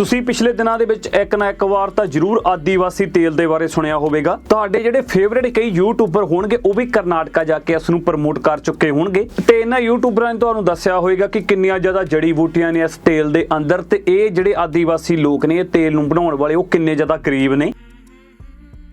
ਤੁਸੀਂ ਪਿਛਲੇ ਦਿਨਾਂ ਦੇ ਵਿੱਚ ਇੱਕ ਨਾ ਇੱਕ ਵਾਰ ਤਾਂ ਜ਼ਰੂਰ ਆਦੀਵਾਸੀ ਤੇਲ ਦੇ ਬਾਰੇ ਸੁਣਿਆ ਹੋਵੇਗਾ। ਤੁਹਾਡੇ ਜਿਹੜੇ ਫੇਵਰਿਟ ਕਈ ਯੂਟਿਊਬਰ ਹੋਣਗੇ, ਉਹ ਵੀ ਕਰਨਾਟਕਾ ਜਾ ਕੇ ਇਸ ਨੂੰ ਪ੍ਰਮੋਟ ਕਰ ਚੁੱਕੇ ਹੋਣਗੇ। ਤੇ ਇਹਨਾਂ ਯੂਟਿਊਬਰਾਂ ਨੇ ਤੁਹਾਨੂੰ ਦੱਸਿਆ ਹੋਵੇਗਾ ਕਿ ਕਿੰਨੀਆਂ ਜ਼ਿਆਦਾ ਜੜੀ ਬੂਟੀਆਂ ਨੇ ਇਸ ਤੇਲ ਦੇ ਅੰਦਰ ਤੇ ਇਹ ਜਿਹੜੇ ਆਦੀਵਾਸੀ ਲੋਕ ਨੇ, ਇਹ ਤੇਲ ਨੂੰ ਬਣਾਉਣ ਵਾਲੇ, ਉਹ ਕਿੰਨੇ ਜ਼ਿਆਦਾ ਕਰੀਬ ਨੇ।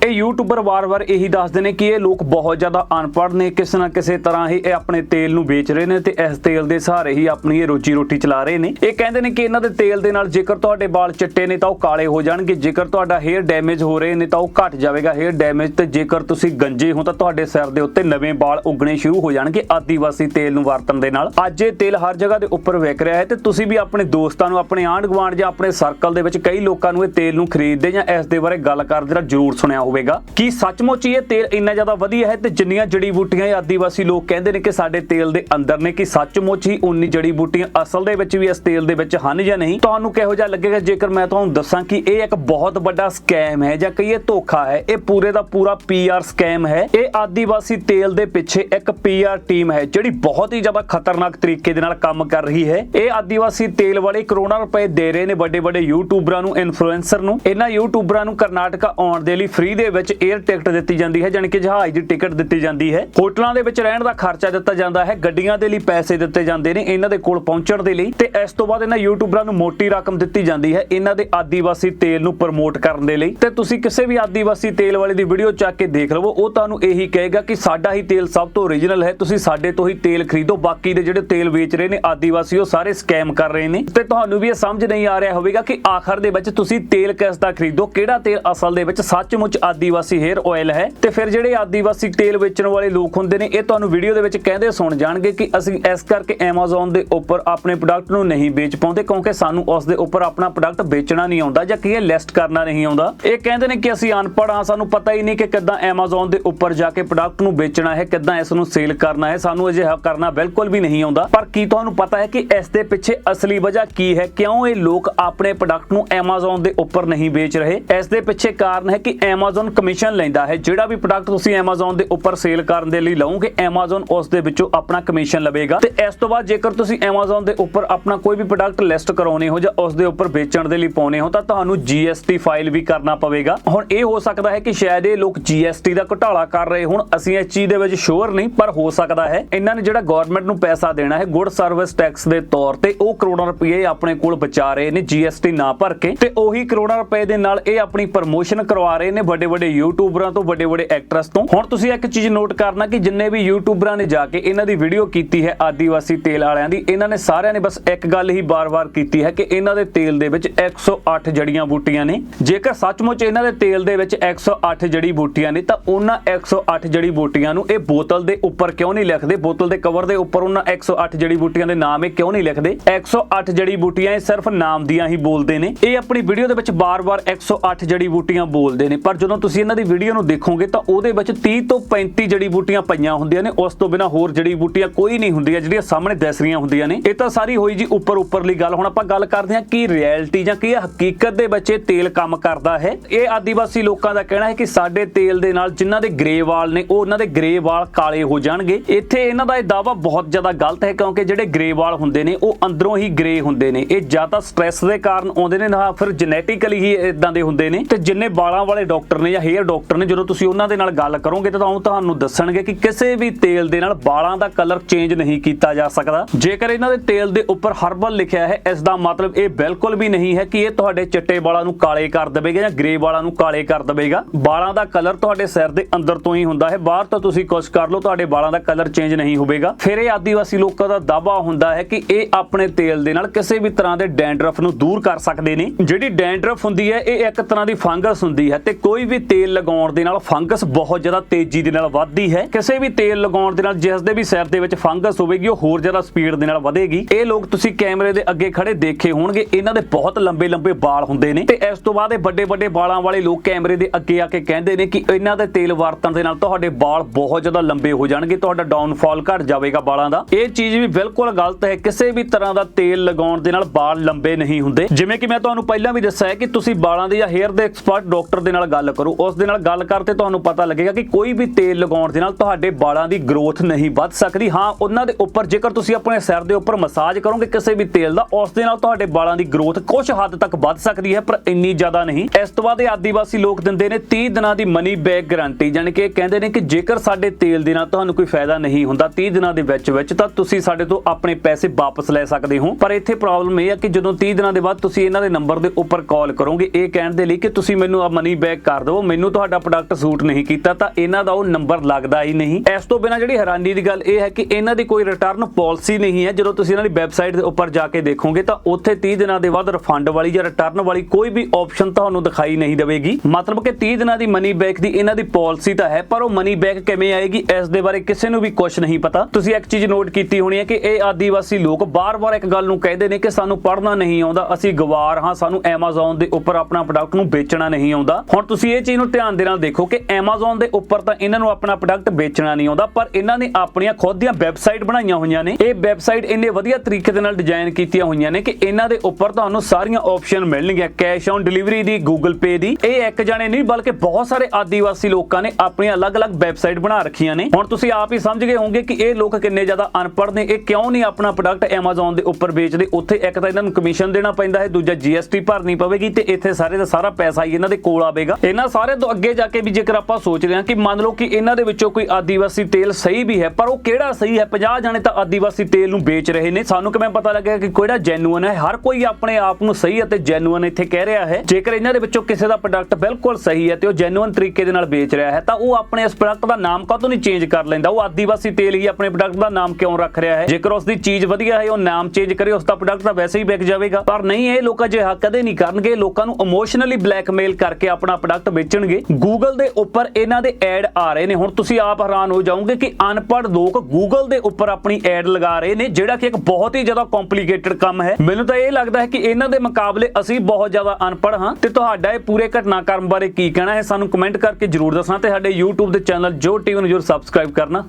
ਇਹ ਯੂਟਿਊਬਰ ਵਾਰ-ਵਾਰ ਇਹੀ ਦੱਸਦੇ ਨੇ ਕਿ ਇਹ ਲੋਕ ਬਹੁਤ ਜ਼ਿਆਦਾ ਅਨਪੜ੍ਹ ਨੇ, ਕਿਸੇ ਨਾ ਕਿਸੇ ਤਰ੍ਹਾਂ ਹੀ ਇਹ ਆਪਣੇ ਤੇਲ ਨੂੰ ਵੇਚ ਰਹੇ ਨੇ ਤੇ ਇਸ ਤੇਲ ਦੇ ਸਹਾਰੇ ਹੀ ਆਪਣੀ ਇਹ ਰੋਜੀ ਰੋਟੀ ਚਲਾ ਰਹੇ ਨੇ। ਇਹ ਕਹਿੰਦੇ ਨੇ ਕਿ ਇਹਨਾਂ ਦੇ ਤੇਲ ਦੇ ਨਾਲ ਜੇਕਰ ਤੁਹਾਡੇ ਵਾਲ ਚਿੱਟੇ ਨੇ ਤਾਂ ਉਹ ਕਾਲੇ ਹੋ ਜਾਣਗੇ, ਜੇਕਰ ਤੁਹਾਡਾ ਹੇਅਰ ਡੈਮੇਜ ਹੋ ਰਹੇ ਨੇ ਤਾਂ ਉਹ ਘਟ ਜਾਵੇਗਾ ਹੇਅਰ ਡੈਮੇਜ ਤੇ ਜੇਕਰ ਤੁਸੀਂ ਗੰਜੇ ਹੋ ਤਾਂ ਤੁਹਾਡੇ ਸਿਰ ਦੇ ਉੱਤੇ ਨਵੇਂ ਵਾਲ ਉੱਗਣੇ ਸ਼ੁਰੂ ਹੋ ਜਾਣਗੇ ਆਦੀਵਾਸੀ ਤੇਲ ਨੂੰ ਵਰਤਣ ਦੇ ਨਾਲ। ਅੱਜ ਇਹ ਤੇਲ ਹਰ ਜਗ੍ਹਾ ਦੇ ਉੱਪਰ ਵਿਕ ਰਿਹਾ ਹੈ ਤੇ ਤੁਸੀਂ ਵੀ ਆਪਣੇ ਦੋਸਤਾਂ ਨੂੰ, ਆਪਣੇ ਆਂਢ ਗੁਆਂਢ ਜਾਂ ਆਪਣੇ ਸਰਕਲ ਦੇ ਵਿੱਚ ਕਈ ਲੋਕਾਂ ਨੂੰ ਇਹ ਤੇਲ ਨੂੰ ਖਰੀਦਦੇ ਜਾਂ ਇਸ ਦੇ ਬਾਰੇ ਗੱਲ ਕਰਦੇ ਤਾਂ ਜ਼ਰੂਰ ਸੁਣਿਆ ਹੋਵੇ ਹੋਵੇਗਾ। ਕਿ ਸੱਚਮੁੱਚ ਹੀ ਇਹ ਤੇਲ ਇੰਨਾ ਜ਼ਿਆਦਾ ਵਧੀਆ ਹੈ ਤੇ ਜਿੰਨੀਆਂ ਜੜੀ ਬੂਟੀਆਂ ਇਹ ਆਦੀਵਾਸੀ ਲੋਕ ਕਹਿੰਦੇ ਨੇ ਕਿ ਸਾਡੇ ਤੇਲ ਦੇ ਅੰਦਰ ਨੇ, ਕਿ ਸੱਚਮੁੱਚ ਹੀ ਉਨੀ ਜੜੀ ਬੂਟੀਆਂ ਅਸਲ ਦੇ ਵਿੱਚ ਵੀ ਇਸ ਤੇਲ ਦੇ ਵਿੱਚ ਹਨ ਜਾਂ ਨਹੀਂ? ਤੁਹਾਨੂੰ ਕਿਹੋ ਜਿਹਾ ਲੱਗੇਗਾ? ਜੇਕਰ ਮੈਂ ਤੁਹਾਨੂੰ ਦੱਸਾਂ ਕਿ ਇਹ ਇੱਕ ਬਹੁਤ ਵੱਡਾ ਸਕੈਮ ਹੈ ਜਾਂ ਕਹੀਏ ਧੋਖਾ ਹੈ, ਇਹ ਪੂਰੇ ਦਾ ਪੂਰਾ ਪੀਆਰ ਸਕੈਮ ਹੈ। ਇਹ ਆਦੀਵਾਸੀ ਤੇਲ ਦੇ ਪਿੱਛੇ ਇੱਕ ਪੀਆਰ ਟੀਮ ਹੈ, ਜਿਹੜੀ ਬਹੁਤ ਹੀ ਜ਼ਿਆਦਾ ਖਤਰਨਾਕ ਤਰੀਕੇ ਦੇ ਨਾਲ ਕੰਮ ਕਰ ਰਹੀ ਹੈ। ਇਹ ਆਦੀਵਾਸੀ ਤੇਲ ਵਾਲੇ ਕਰੋੜਾਂ ਰੁਪਏ ਦੇ ਰਹੇ ਨੇ ਵੱਡੇ ਵੱਡੇ ਯੂਟਿਊਬਰਾਂ ਨੂੰ ਇਨਫਲੂਐਂਸਰ ਨੂੰ। ਇਹਨਾਂ ਯੂਟਿਊਬਰਾਂ ਨੂੰ ਕਰਨਾਟਕਾ ਆਉਣ ਦੇ ਲਈ ਫ੍ਰੀ ਦੇ ਵਿੱਚ 에ਅਰ ਟਿਕਟ ਦਿੱਤੀ ਜਾਂਦੀ ਹੈ, ਜਾਣੀ ਕਿ ਜਹਾਜ਼ ਦੀ ਟਿਕਟ ਦਿੱਤੀ ਜਾਂਦੀ ਹੈ। ਹੋਟਲਾਂ ਦੇ ਵਿੱਚ ਰਹਿਣ ਦਾ ਖਰਚਾ ਦਿੱਤਾ ਜਾਂਦਾ ਹੈ, ਗੱਡੀਆਂ ਦੇ ਲਈ ਪੈਸੇ ਦਿੱਤੇ ਜਾਂਦੇ ਨੇ ਇਹਨਾਂ ਦੇ ਕੋਲ ਪਹੁੰਚਣ ਦੇ ਲਈ। ਤੇ ਇਸ ਤੋਂ ਬਾਅਦ ਇਹਨਾਂ ਯੂਟਿਊਬਰਾਂ ਨੂੰ ਮੋਟੀ ਰਕਮ ਦਿੱਤੀ ਜਾਂਦੀ ਹੈ ਇਹਨਾਂ ਦੇ ਆਦੀਵਾਸੀ ਤੇਲ ਨੂੰ ਪ੍ਰਮੋਟ ਕਰਨ ਦੇ ਲਈ। ਤੇ ਤੁਸੀਂ ਕਿਸੇ ਵੀ ਆਦੀਵਾਸੀ ਤੇਲ ਵਾਲੇ ਦੀ ਵੀਡੀਓ ਚੱਕ ਕੇ ਦੇਖ ਲਵੋ, ਉਹ ਤੁਹਾਨੂੰ ਇਹੀ ਕਹੇਗਾ ਕਿ ਸਾਡਾ ਹੀ ਤੇਲ ਸਭ ਤੋਂ ਓਰੀਜਨਲ ਹੈ, ਤੁਸੀਂ ਸਾਡੇ ਤੋਂ ਹੀ ਤੇਲ ਖਰੀਦੋ, ਬਾਕੀ ਦੇ ਜਿਹੜੇ ਤੇਲ ਵੇਚ ਰਹੇ ਨੇ ਆਦੀਵਾਸੀ, ਉਹ ਸਾਰੇ ਸਕੈਮ ਕਰ ਰਹੇ ਨੇ। ਤੇ ਤੁਹਾਨੂੰ ਵੀ ਇਹ ਸਮਝ ਨਹੀਂ ਆ ਰਿਹਾ ਹੋਵੇਗਾ ਕਿ ਆਖਰ ਦੇ ਵਿੱਚ ਤੁਸੀਂ ਤੇਲ ਕਿਸ ਦਾ ਖਰੀਦੋ, ਕਿਹੜਾ ਤੇਲ ਅਸਲ ਦੇ ਵਿੱਚ ਸੱਚਮੁੱਚ ਆਦੀਵਾਸੀ ਹੇਅਰ ਆਇਲ ਹੈ ਤੇ ਫਿਰ ਜਿਹੜੇ ਆਦੀਵਾਸੀ ਤੇਲ ਵੇਚਣ ਵਾਲੇ ਲੋਕ ਹੁੰਦੇ ਨੇ, ਇਹ ਤੁਹਾਨੂੰ ਵੀਡੀਓ ਦੇ ਵਿੱਚ ਕਹਿੰਦੇ ਸੁਣ ਜਾਣਗੇ ਕਿ ਅਸੀਂ ਇਸ ਕਰਕੇ Amazon ਦੇ ਉੱਪਰ ਆਪਣੇ ਪ੍ਰੋਡਕਟ ਨੂੰ ਨਹੀਂ ਵੇਚ ਪਾਉਂਦੇ ਕਿਉਂਕਿ ਸਾਨੂੰ ਉਸ ਦੇ ਉੱਪਰ ਆਪਣਾ ਪ੍ਰੋਡਕਟ ਵੇਚਣਾ ਨਹੀਂ ਆਉਂਦਾ ਜਾਂ ਕੀ ਇਹ ਲਿਸਟ ਕਰਨਾ ਨਹੀਂ ਆਉਂਦਾ। ਇਹ ਕਹਿੰਦੇ ਨੇ ਕਿ ਅਸੀਂ ਅਨਪੜ੍ਹ ਹਾਂ, ਸਾਨੂੰ ਪਤਾ ਹੀ ਨਹੀਂ ਕਿ ਕਿੱਦਾਂ Amazon ਦੇ ਉੱਪਰ ਜਾ ਕੇ ਪ੍ਰੋਡਕਟ ਨੂੰ ਵੇਚਣਾ ਹੈ, ਕਿੱਦਾਂ ਇਸ ਨੂੰ ਸੇਲ ਕਰਨਾ ਹੈ, ਸਾਨੂੰ ਅਜਿਹਾ ਕਰਨਾ ਬਿਲਕੁਲ ਵੀ ਨਹੀਂ ਆਉਂਦਾ। ਪਰ ਕੀ ਤੁਹਾਨੂੰ ਪਤਾ ਹੈ ਕਿ ਇਸ ਦੇ ਪਿੱਛੇ ਅਸਲੀ ਵਜ੍ਹਾ ਕੀ ਹੈ? ਕਿਉਂ ਇਹ ਲੋਕ ਆਪਣੇ ਪ੍ਰੋਡਕਟ ਨੂੰ Amazon ਦੇ ਉੱਪਰ ਨਹੀਂ ਵੇਚ ਰਹੇ? ਇਸ ਦੇ ਪਿੱਛੇ ਕਾਰਨ ਹੈ ਕਿ Amazon ਕਮਿਸ਼ਨ ਲੈਂਦਾ ਹੈ। ਜਿਹੜਾ ਵੀ ਪ੍ਰੋਡਕਟ ਤੁਸੀਂ Amazon ਦੇ ਉੱਪਰ ਸੇਲ ਕਰਨ ਦੇ ਲਈ ਲਓਗੇ, Amazon ਉਸ ਦੇ ਵਿੱਚੋਂ ਆਪਣਾ ਕਮਿਸ਼ਨ ਲਵੇਗਾ। ਤੇ ਇਸ ਤੋਂ ਬਾਅਦ ਜੇਕਰ ਤੁਸੀਂ Amazon ਦੇ ਉੱਪਰ ਆਪਣਾ ਕੋਈ ਵੀ ਪ੍ਰੋਡਕਟ ਲਿਸਟ ਕਰਾਉਣੇ ਹੋ ਜਾਂ ਉਸ ਦੇ ਉੱਪਰ ਵੇਚਣ ਦੇ ਲਈ ਪਾਉਣੇ ਹੋ, ਤਾਂ ਤੁਹਾਨੂੰ GST ਫਾਈਲ ਵੀ ਕਰਨਾ ਪਵੇਗਾ। ਹੁਣ ਇਹ ਹੋ ਸਕਦਾ ਹੈ ਕਿ ਸ਼ਾਇਦ ਇਹ ਲੋਕ GST ਦਾ ਘੁਟਾਲਾ ਕਰ ਰਹੇ ਹੋਣ। ਅਸੀਂ ਇਸ ਚੀਜ਼ ਦੇ ਵਿੱਚ ਸ਼ੋਰ ਨਹੀਂ, ਪਰ ਹੋ ਸਕਦਾ ਹੈ। ਇਹਨਾਂ ਨੇ ਜਿਹੜਾ ਗਵਰਨਮੈਂਟ ਨੂੰ ਪੈਸਾ ਦੇਣਾ ਹੈ ਗੁੱਡ ਸਰਵਿਸ ਟੈਕਸ ਦੇ ਤੌਰ ਤੇ ਉਹ ਕਰੋੜਾਂ ਰੁਪਏ ਆਪਣੇ ਕੋਲ ਬਚਾ ਰਹੇ ਨੇ GST ਨਾ ਭਰ ਕੇ। ਤੇ ਉਹੀ ਕਰੋੜਾਂ ਰੁਪਏ ਦੇ ਨਾਲ ਇਹ ਆਪਣੀ ਪ੍ਰਮੋਸ਼ਨ ਕਰਵਾ ਰਹੇ ਨੇ ਵੱਡੇ ਵੱਡੇ ਯੂਟਿਊਬਰਾਂ ਤੋਂ ਵੱਡੇ ਵੱਡੇ ਐਕਟਰਸ ਤੋਂ। ਹੁਣ ਤੁਸੀਂ ਇੱਕ ਚੀਜ਼ ਨੋਟ ਕਰਨਾ ਕਿ ਜਿੰਨੇ ਵੀ ਯੂਟਿਊਬਰਾਂ ਨੇ ਜਾ ਕੇ ਇਹਨਾਂ ਦੀ ਵੀਡੀਓ ਕੀਤੀ ਹੈ ਆਦੀਵਾਸੀ ਤੇਲ ਵਾਲਿਆਂ ਦੀ, ਇਹਨਾਂ ਨੇ ਸਾਰਿਆਂ ਨੇ ਬਸ ਇੱਕ ਗੱਲ ਹੀ ਬਾਰ-ਬਾਰ ਕੀਤੀ ਹੈ ਕਿ ਇਹਨਾਂ ਦੇ ਤੇਲ ਦੇ ਵਿੱਚ 108 ਜੜੀਆਂ ਬੂਟੀਆਂ ਨੇ। ਜੇਕਰ ਸੱਚਮੁੱਚ ਇਹਨਾਂ ਦੇ ਤੇਲ ਦੇ ਵਿੱਚ 108 ਜੜੀ ਬੂਟੀਆਂ ਨੇ, ਤਾਂ ਉਹਨਾਂ 108 ਜੜੀ ਬੂਟੀਆਂ ਨੂੰ ਇਹ ਬੋਤਲ ਦੇ ਉੱਪਰ ਕਿਉਂ ਨਹੀਂ ਲਿਖਦੇ? ਬੋਤਲ ਦੇ ਕਵਰ ਦੇ ਉੱਪਰ ਉਹਨਾਂ 108 ਜੜੀ ਬੂਟੀਆਂ ਦੇ ਨਾਮ ਇਹ ਕਿਉਂ ਨਹੀਂ ਲਿਖਦੇ? 108 ਜੜੀ ਬੂਟੀਆਂ ਇਹ ਸਿਰਫ ਨਾਮ ਦੀਆਂ ਹੀ ਬੋਲਦੇ ਨੇ। ਇਹ ਆਪਣੀ ਵੀਡੀਓ ਦੇ ਵਿੱਚ ਬਾਰ-ਬਾਰ 108 ਜੜੀ ਬੂਟੀਆਂ ਬੋਲਦੇ ਨੇ। ਪਰ ਜਦੋਂ ਤੁਸੀਂ ਇਹਨਾਂ ਦੀ ਵੀਡੀਓ ਨੂੰ ਦੇਖੋਗੇ ਤਾਂ ਉਹਦੇ ਵਿੱਚ 30 ਤੋਂ 35 ਜੜੀ ਬੂਟੀਆਂ ਪਈਆਂ ਹੁੰਦੀਆਂ ਨੇ। ਉਸ ਤੋਂ ਬਿਨਾ ਹੋਰ ਜੜੀ ਬੂਟੀਆਂ ਕੋਈ ਨਹੀਂ ਹੁੰਦੀਆਂ, ਜਿਹੜੀਆਂ ਸਾਹਮਣੇ ਦਿਸ ਰਹੀਆਂ ਹੁੰਦੀਆਂ ਨੇ। ਇਹ ਤਾਂ ਸਾਰੀ ਹੋਈ ਜੀ ਉੱਪਰ ਉੱਪਰਲੀ ਗੱਲ। ਹੁਣ ਆਪਾਂ ਗੱਲ ਕਰਦੇ ਹਾਂ ਕਿ ਰਿਐਲਿਟੀ ਜਾਂ ਕੀ ਹਕੀਕਤ ਦੇ ਵਿੱਚ ਇਹ ਤੇਲ ਕੰਮ ਕਰਦਾ ਹੈ। ਇਹ ਆਦੀਵਾਸੀ ਲੋਕਾਂ ਦਾ ਕਹਿਣਾ ਹੈ ਕਿ ਸਾਡੇ ਤੇਲ ਦੇ ਨਾਲ ਜਿਨ੍ਹਾਂ ਦੇ ਗ੍ਰੇ ਵਾਲ ਨੇ, ਉਹ ਉਹਨਾਂ ਦੇ ਗ੍ਰੇ ਵਾਲ ਕਾਲੇ ਹੋ ਜਾਣਗੇ। ਇੱਥੇ ਇਹਨਾਂ ਦਾ ਇਹ ਦਾਵਾ ਬਹੁਤ ਜ਼ਿਆਦਾ ਗਲਤ ਹੈ ਕਿਉਂਕਿ ਜਿਹੜੇ ਗ੍ਰੇ ਵਾਲ ਹੁੰਦੇ ਨੇ, ਉਹ ਅੰਦਰੋਂ ਹੀ ਗ੍ਰੇ ਹੁੰਦੇ ਨੇ। ਇਹ ਜਾਂ ਤਾਂ ਸਟ੍ਰੈਸ ਦੇ ਕਾਰਨ ਆਉਂਦੇ ਨੇ ਨਾ, ਫਿਰ ਜੈਨੇਟਿਕਲੀ ਹੀ ਇਦਾਂ ਦੇ ਹੁੰਦੇ ਨੇ। ਤੇ ਜਿੰਨੇ ਵਾਲਾਂ ਵਾਲੇ ਡਾਕਟਰ ਨੇ ਜਾਂ ਹੇਅਰ ਡਾਕਟਰ ਨੇ ਜਦੋਂ ਤੁਸੀਂ ਉਹਨਾਂ ਦੇ ਨਾਲ ਗੱਲ ਕਰੋਗੇ ਤਾਂ ਉਹ ਤੁਹਾਨੂੰ ਦੱਸਣਗੇ ਕਿ ਕਿਸੇ ਵੀ ਤੇਲ ਦੇ ਨਾਲ ਵਾਲਾਂ ਦਾ ਕਲਰ ਚੇਂਜ ਨਹੀਂ ਕੀਤਾ ਜਾ ਸਕਦਾ। ਜੇਕਰ ਇਹਨਾਂ ਦੇ ਤੇਲ ਦੇ ਉੱਪਰ ਹਰਬਲ ਲਿਖਿਆ ਹੈ, ਇਸ ਦਾ ਮਤਲਬ ਇਹ ਬਿਲਕੁਲ ਵੀ ਨਹੀਂ ਹੈ ਕਿ ਇਹ ਤੁਹਾਡੇ ਚਿੱਟੇ ਵਾਲਾਂ ਨੂੰ ਕਾਲੇ ਕਰ ਦੇਵੇਗਾ ਜਾਂ ਗ੍ਰੇ ਵਾਲਾਂ ਨੂੰ ਕਾਲੇ ਕਰ ਦੇਵੇਗਾ। ਵਾਲਾਂ ਦਾ ਕਲਰ ਤੁਹਾਡੇ ਸਿਰ ਦੇ ਅੰਦਰ ਤੋਂ ਹੀ ਹੁੰਦਾ ਹੈ। ਬਾਹਰ ਤੋਂ ਤੁਸੀਂ ਕੁਝ ਕਰ ਲਓ, ਤੁਹਾਡੇ ਵਾਲਾਂ ਦਾ ਕਲਰ ਚੇਂਜ ਨਹੀਂ ਹੋਵੇਗਾ। ਫਿਰ ਇਹ ਆਦੀਵਾਸੀ ਲੋਕਾਂ ਦਾ ਦਾਵਾ ਹੁੰਦਾ ਹੈ ਕਿ ਇਹ ਆਪਣੇ ਤੇਲ ਦੇ ਨਾਲ ਕਿਸੇ ਵੀ ਤਰ੍ਹਾਂ ਦੇ ਡੈਂਡਰਫ ਨੂੰ ਦੂਰ ਕਰ ਸਕਦੇ ਨੇ। ਜਿਹੜੀ ਡੈਂਡਰਫ ਹੁੰਦੀ ਹੈ, ਇਹ ਇੱਕ ਤਰ੍ਹਾਂ ਦੀ ਫੰਗਸ ਹੁੰਦੀ ਹੈ ਤੇ ਕੋਈ ਵੀ ਤੇਲ ਲਗਾਉਣ ਦੇ ਨਾਲ ਫੰਗਸ ਬਹੁਤ ਜ਼ਿਆਦਾ ਤੇਜ਼ੀ ਦੇ ਨਾਲ ਵੱਧਦੀ ਹੈ। ਕਿਸੇ ਵੀ ਤੇਲ ਲਗਾਉਣ ਦੇ ਨਾਲ ਜਿਸ ਦੇ ਵੀ ਸਿਰ ਦੇ ਵਿੱਚ ਫੰਗਸ ਹੋਵੇਗੀ, ਉਹ ਹੋਰ ਜ਼ਿਆਦਾ ਸਪੀਡ ਦੇ ਨਾਲ ਵਧੇਗੀ। ਇਹ ਲੋਕ ਤੁਸੀਂ ਕੈਮਰੇ ਦੇ ਅੱਗੇ ਖੜੇ ਦੇਖੇ ਹੋਣਗੇ, ਇਹਨਾਂ ਦੇ ਬਹੁਤ ਲੰਬੇ ਲੰਬੇ ਵਾਲ ਹੁੰਦੇ ਨੇ। ਤੇ ਇਸ ਤੋਂ ਬਾਅਦ ਇਹ ਵੱਡੇ ਵੱਡੇ ਵਾਲਾਂ ਵਾਲੇ ਲੋਕ ਕੈਮਰੇ ਦੇ ਅੱਗੇ ਆ ਕੇ ਕਹਿੰਦੇ ਨੇ ਕਿ ਇਹਨਾਂ ਦੇ ਤੇਲ ਵਰਤਣ ਦੇ ਨਾਲ ਤੁਹਾਡੇ ਵਾਲ ਬਹੁਤ ਜ਼ਿਆਦਾ ਲੰਬੇ ਹੋ ਜਾਣਗੇ, ਤੁਹਾਡਾ ਡਾਊਨਫਾਲ ਘਟ ਜਾਵੇਗਾ ਵਾਲਾਂ ਦਾ। ਇਹ ਚੀਜ਼ ਵੀ ਬਿਲਕੁਲ ਗਲਤ ਹੈ। ਕਿਸੇ ਵੀ ਤਰ੍ਹਾਂ ਦਾ ਤੇਲ ਲਗਾਉਣ ਦੇ ਨਾਲ ਵਾਲ ਲੰਬੇ ਨਹੀਂ ਹੁੰਦੇ। ਜਿਵੇਂ ਕਿ ਮੈਂ ਤੁਹਾਨੂੰ ਪਹਿਲਾਂ ਵੀ ਦੱਸਿਆ ਹੈ ਕਿ ਤੁਸੀਂ ਵਾਲਾਂ ਦੇ ਜਾਂ ਹੇਅਰ ਦੇ ਐਕਸਪਰਟ ਡਾਕਟਰ ਦੇ ਨਾਲ ਗੱਲ ਕਰੋ। ਕਰੋ। ਉਸ ਦੇ ਨਾਲ ਗੱਲ ਕਰਤੇ ਤੁਹਾਨੂੰ ਪਤਾ ਲੱਗੇਗਾ ਕਿ ਕੋਈ ਵੀ ਤੇਲ ਲਗਾਉਣ ਦੇ ਨਾਲ ਤੁਹਾਡੇ ਵਾਲਾਂ ਦੀ ਗਰੋਥ ਨਹੀਂ ਵੱਧ ਸਕਦੀ। ਹਾਂ, ਉਹਨਾਂ ਦੇ ਉੱਪਰ ਜੇਕਰ ਤੁਸੀਂ ਆਪਣੇ ਸਿਰ ਦੇ ਉੱਪਰ ਮਸਾਜ ਕਰੋਗੇ ਕਿਸੇ ਵੀ ਤੇਲ ਦਾ, ਉਸ ਦੇ ਨਾਲ ਤੁਹਾਡੇ ਵਾਲਾਂ ਦੀ ਗਰੋਥ ਕੁਝ ਹੱਦ ਤੱਕ ਵੱਧ ਸਕਦੀ ਹੈ, ਪਰ ਇੰਨੀ ਜ਼ਿਆਦਾ ਨਹੀਂ। ਇਸ ਤੋਂ ਬਾਅਦ ਇਹ ਆਦੀਵਾਸੀ ਲੋਕ ਦਿੰਦੇ ਨੇ 30 ਦਿਨਾਂ ਦੀ ਮਨੀ ਬੈਕ ਗਾਰੰਟੀ ਯਾਨੀ ਕਿ ਇਹ ਕਹਿੰਦੇ ਨੇ ਕਿ ਜੇਕਰ ਸਾਡੇ ਤੇਲ ਦੇ ਨਾਲ ਤੁਹਾਨੂੰ ਕੋਈ ਫਾਇਦਾ ਨਹੀਂ ਹੁੰਦਾ 30 ਦਿਨਾਂ ਦੇ ਵਿੱਚ ਵਿੱਚ, ਤਾਂ ਤੁਸੀਂ ਸਾਡੇ ਤੋਂ ਆਪਣੇ ਪੈਸੇ ਵਾਪਸ ਲੈ ਸਕਦੇ ਹੋ। ਪਰ ਇੱਥੇ ਪ੍ਰੋਬਲਮ ਇਹ ਹੈ ਕਿ ਜਦੋਂ 30 ਦਿਨਾਂ ਦੇ ਬਾਅਦ ਤੁਸੀਂ ਇਹਨਾਂ ਦੇ ਨੰਬਰ ਦੇ ਉੱਪਰ ਕਾਲ ਕਰੋਗੇ, ਇਹ ਕਹਿਣ ਦੇ ਲਈ ਕਿ ਤੁਸੀਂ ਮੈਨੂੰ ਆ ਮਨੀ ਬੈਕ ਕਰ ਦਿਓ ਮੈਨੂੰ ਤੁਹਾਡਾ ਪ੍ਰੋਡਕਟ ਸੂਟ ਨਹੀਂ ਕੀਤਾ ਤਾਂ ਇਹਨਾਂ ਦਾ ਉਹ ਨੰਬਰ ਲੱਗਦਾ ਹੀ ਨਹੀਂ। ਇਸ ਤੋਂ ਬਿਨਾਂ ਜਿਹੜੀ ਹੈਰਾਨੀ ਦੀ ਗੱਲ ਇਹ ਹੈ ਕਿ ਇਹਨਾਂ ਦੀ ਕੋਈ ਰਿਟਰਨ ਪਾਲਿਸੀ ਨਹੀਂ ਹੈ। ਜਦੋਂ ਤੁਸੀਂ ਇਹਨਾਂ ਦੀ ਵੈਬਸਾਈਟ ਦੇ ਉੱਪਰ ਜਾ ਕੇ ਦੇਖੋਗੇ ਤਾਂ ਉੱਥੇ 30 ਦਿਨਾਂ ਦੇ ਬਾਅਦ ਰਿਫੰਡ ਵਾਲੀ ਜਾਂ ਰਿਟਰਨ ਵਾਲੀ ਕੋਈ ਵੀ ਆਪਸ਼ਨ ਤੁਹਾਨੂੰ ਦਿਖਾਈ ਨਹੀਂ ਦੇਵੇਗੀ। ਮਤਲਬ ਕਿ 30 ਦਿਨਾਂ ਦੀ ਮਨੀ ਬੈਕ ਦੀ ਇਹਨਾਂ ਦੀ ਪਾਲਿਸੀ ਤਾਂ ਹੈ, ਪਰ ਉਹ ਮਨੀ ਬੈਕ ਕਿਵੇਂ ਆਏਗੀ, ਇਸ ਦੇ ਬਾਰੇ ਕਿਸੇ ਨੂੰ ਵੀ ਕੁਝ ਨਹੀਂ ਪਤਾ। ਤੁਸੀਂ ਇੱਕ ਚੀਜ਼ ਨੋਟ ਕੀਤੀ ਹੋਣੀ ਹੈ ਕਿ ਇਹ ਆਦੀਵਾਸੀ ਲੋਕ ਬਾਰ-ਬਾਰ ਇੱਕ ਗੱਲ ਨੂੰ ਕਹਿੰਦੇ ਨੇ ਕਿ ਸਾਨੂੰ ਪੜ੍ਹਨਾ ਨਹੀਂ ਆਉਂਦਾ, ਅਸੀਂ ਗਵਾਰ ਹਾਂ, ਸਾਨੂੰ Amazon ਦੇ ਉੱਪਰ ਆਪਣਾ ਪ੍ਰੋਡਕਟ ਨੂੰ ਵੇਚਣਾ ਨਹੀਂ ਆਉਂਦਾ। ਹੁਣ ਤੁਸੀਂ ਇਹ ਚੀਜ਼ ਨੂੰ ਧਿਆਨ ਦੇ ਨਾਲ ਦੇਖੋ ਕਿ Amazon ਦੇ ਉੱਪਰ ਤਾਂ ਇਹਨਾਂ ਨੂੰ ਆਪਣਾ ਪ੍ਰੋਡਕਟ ਵੇਚਣਾ ਨਹੀਂ ਆਉਂਦਾ, ਪਰ ਇਹਨਾਂ ਨੇ ਆਪਣੀਆਂ ਖੁਦ ਦੀਆਂ ਵੈਬਸਾਈਟ ਬਣਾਈਆਂ ਹੋਈਆਂ ਨੇ। ਇਹ ਵੈਬਸਾਈਟ ਇੰਨੇ ਵਧੀਆ ਤਰੀਕੇ ਦੇ ਨਾਲ ਡਿਜ਼ਾਈਨ ਕੀਤੀਆਂ ਹੋਈਆਂ ਨੇ ਕਿ ਇਹਨਾਂ ਦੇ ਉੱਪਰ ਤੁਹਾਨੂੰ ਸਾਰੀਆਂ ਆਪਸ਼ਨ ਮਿਲਣਗੀਆਂ ਕੈਸ਼ ਔਨ ਡਿਲੀਵਰੀ ਦੀ, Google Pay ਦੀ। ਇਹ ਇੱਕ ਜਾਣੇ ਨਹੀਂ, ਬਲਕਿ ਬਹੁਤ ਸਾਰੇ ਆਦੀਵਾਸੀ ਲੋਕਾਂ ਨੇ ਆਪਣੀਆਂ ਅਲੱਗ-ਅਲੱਗ ਵੈਬਸਾਈਟ ਬਣਾ ਰੱਖੀਆਂ ਨੇ। ਹੁਣ ਤੁਸੀਂ ਆਪ ਹੀ ਸਮਝ ਗਏ ਹੋਵੋਗੇ ਕਿ ਇਹ ਲੋਕ ਕਿੰਨੇ ਜ਼ਿਆਦਾ ਅਨਪੜ੍ਹ ਨੇ, ਇਹ ਕਿਉਂ ਨਹੀਂ ਆਪਣਾ ਪ੍ਰੋਡਕਟ Amazon ਦੇ ਉੱਪਰ ਵੇਚਦੇ? ਉੱਥੇ ਇੱਕ ਤਾਂ ਇਹਨਾਂ ਨੂੰ ਕਮਿਸ਼ਨ ਦੇਣਾ ਪੈਂਦਾ ਹੈ, ਦੂਜਾ GST ਭਰਨੀ ਪਵੇਗੀ ਤੇ ਇੱਥੇ ਸਾਰੇ ਦਾ ਸਾਰਾ ਪੈਸਾ ਹੀ ਇਹਨਾਂ ਦੇ ਕੋਲ ਆਵੇਗਾ। ਇਹਨਾਂ ਸਾਰੇ ਤੋਂ ਅੱਗੇ ਜਾ ਕੇ ਵੀ ਜੇਕਰ ਆਪਾਂ ਸੋਚਦੇ ਹਾਂ ਕਿ ਮੰਨ ਲਓ ਕਿ ਇਹਨਾਂ ਦੇ ਵਿੱਚੋਂ ਕੋਈ ਆਦੀਵਾਸੀ ਤੇਲ ਸਹੀ ਵੀ ਹੈ, ਪਰ ਉਹ ਕਿਹੜਾ ਸਹੀ ਹੈ? 50 ਜਾਣੇ ਤਾਂ ਆਦੀਵਾਸੀ ਤੇਲ ਨੂੰ ਵੇਚ ਰਹੇ ਨੇ। ਸਾਨੂੰ ਕਿਵੇਂ ਪਤਾ ਲੱਗੇਗਾ ਕਿ ਕਿਹੜਾ ਜੈਨੂਇਨ ਹੈ? ਹਰ ਕੋਈ ਆਪਣੇ ਆਪ ਨੂੰ ਸਹੀ ਅਤੇ ਜੈਨੂਇਨ ਇੱਥੇ ਕਹਿ ਰਿਹਾ ਹੈ। ਜੇਕਰ ਇਹਨਾਂ ਦੇ ਵਿੱਚੋਂ ਕਿਸੇ ਦਾ ਪ੍ਰੋਡਕਟ ਬਿਲਕੁਲ ਸਹੀ ਹੈ ਤੇ ਉਹ ਜੈਨੂਇਨ ਤਰੀਕੇ ਦੇ ਨਾਲ ਵੇਚ ਰਿਹਾ ਹੈ, ਤਾਂ ਉਹ ਆਪਣੇ ਇਸ ਪ੍ਰੋਡਕਟ ਦਾ ਨਾਮ ਕਾਹਤੋਂ ਨਹੀਂ ਚੇਂਜ ਕਰ ਲੈਂਦਾ? ਉਹ ਆਦੀਵਾਸੀ ਤੇਲ ਹੀ ਆਪਣੇ ਪ੍ਰੋਡਕਟ ਦਾ ਨਾਮ ਕਿਉਂ ਰੱਖ ਰਿਹਾ ਹੈ? ਜੇਕਰ ਉਸ ਦੀ ਚੀਜ਼ ਵਧੀਆ ਹੈ, ਉਹ ਨਾਮ ਚੇਂਜ ਕਰੇ ਉਸ ਦਾ ਪ੍ਰੋਡਕਟ ਤਾਂ ਵੈਸੇ ਹੀ ਵਿਕ ਜਾਵੇਗਾ। ਪਰ ਨਹੀਂ, ਇਹ ਲੋਕ ਅਜਿਹਾ ਕਦੇ ਨਹੀਂ ਕਰਨਗੇ, ਲੋਕਾਂ ਨੂੰ ਇਮੋਸ਼ਨਲੀ ਬਲੈਕਮੇਲ ਕਰਕੇ ਆਪਣਾ ਪ੍ਰੋਡਕਟ ਵੇਚਣਗੇ। ਗੂਗਲ ਦੇ ਉੱਪਰ ਇਹਨਾਂ ਦੇ ਐਡ ਆ ਰਹੇ ਨੇ। ਹੁਣ ਤੁਸੀਂ ਆਪ ਹੈਰਾਨ ਹੋ ਜਾਓਗੇ ਕਿ ਅਨਪੜ੍ਹ ਲੋਕ ਗੂਗਲ ਦੇ ਉੱਪਰ ਆਪਣੀ ਐਡ ਲਗਾ ਰਹੇ ਨੇ, ਜਿਹੜਾ ਕਿ ਇੱਕ ਬਹੁਤ ਹੀ ਜ਼ਿਆਦਾ ਕੰਪਲਿਕੇਟਡ ਕੰਮ ਹੈ। ਮੈਨੂੰ ਤਾਂ ਇਹ ਲੱਗਦਾ ਹੈ ਕਿ ਇਹਨਾਂ ਦੇ ਮੁਕਾਬਲੇ ਅਸੀਂ ਬਹੁਤ ਜ਼ਿਆਦਾ ਅਨਪੜ੍ਹ ਹਾਂ। ਤੇ ਤੁਹਾਡਾ ਇਹ ਪੂਰੇ ਘਟਨਾਕ੍ਰਮ ਬਾਰੇ ਕੀ ਕਹਿਣਾ ਹੈ, ਸਾਨੂੰ ਕਮੈਂਟ ਕਰਕੇ ਜਰੂਰ ਦੱਸਣਾ ਤੇ ਸਾਡੇ YouTube ਦੇ ਚੈਨਲ ਜੋ ਟੀਵੀ ਨੂੰ ਜਰੂਰ ਸਬਸਕ੍ਰਾਈਬ ਕਰਨਾ।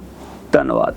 ਧੰਨਵਾਦ।